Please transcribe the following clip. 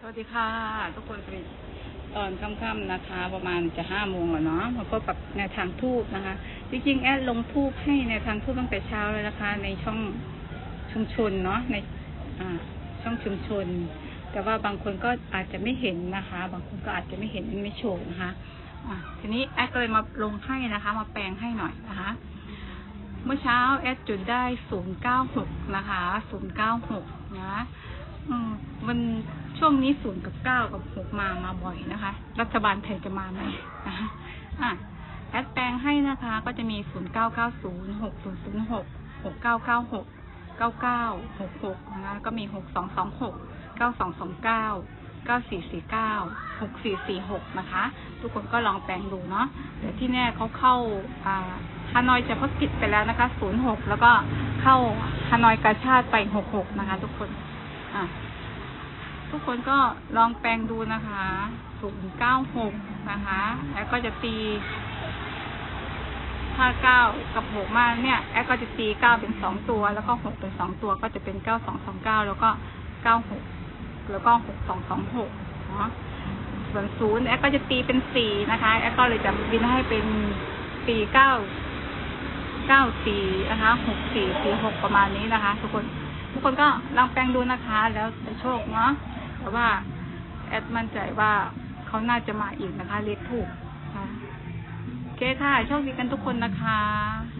สวัสดีค่ะ ทุกคนรีตอนค่ำๆนะคะ ประมาณจะห้าโมงแล้วเนาะมาพบกับแนวทางทูบนะคะ จริงๆแอดลงทูบให้แนวทางทูบตั้งแต่เช้าเลยนะคะ ในช่องชุมชนเนาะในอ่าช่องชุมชน แต่ว่าบางคนก็อาจจะไม่เห็นนะคะ บางคนก็อาจจะไม่เห็นไม่โชว์นะคะอะทีนี้แอดก็เลยมาลงให้นะคะ มาแปลงให้หน่อยนะคะ เมื่อเช้าแอดจุดได้ศูนย์เก้าหกนะคะศูนย์เก้าหกนะอืมมัน ช่วงนี้ศูนย์กับเก้ากับหกมามาบ่อยนะคะ รัฐบาลไทยจะมาไหมนะคะอะแอดแปลงให้นะคะ ก็จะมีศูนย์เก้าเก้าศูนย์หกศูนย์ศูนย์หกหกเก้าเก้าหกเก้าเก้าหกหกนะคะก็มีหกสองสองหกเก้าสองสองเก้าเก้าสี่สี่เก้าหกสี่สี่หกนะคะ ทุกคนก็ลองแปลงดูเนาะแต่ที่แน่เขาเข้าอ่าฮานอยจะพักกิจไปแล้วนะคะ06แล้วก็เข้าฮานอยกาชาติไป66นะคะ ทุกคนอะ ทุกคนก็ลองแปลงดูนะคะ096นะคะ แล้วก็จะตีถ้า9กับ6มาเนี่ยแอดก็จะตี9เป็น2ตัว แล้วก็6เป็น2ตัวก็จะเป็น9229แล้วก็96แล้วก็6226เนาะส่วนศูนย์แอดก็จะตีเป็นสี่นะคะแอดก็เลยจะบินให้เป็นสี่เก้าเก้าสี่นะคะหกสี่สี่หกประมาณนี้นะคะ ทุกคน ทุกคนก็ลองแปลงดูนะคะ แล้วจะโชคเนาะ แต่ว่า แอดมั่นใจว่าเขาน่าจะมาอีกนะคะ เลขถูกค่ะโอเคค่ะโชคดีกันทุกคนนะคะ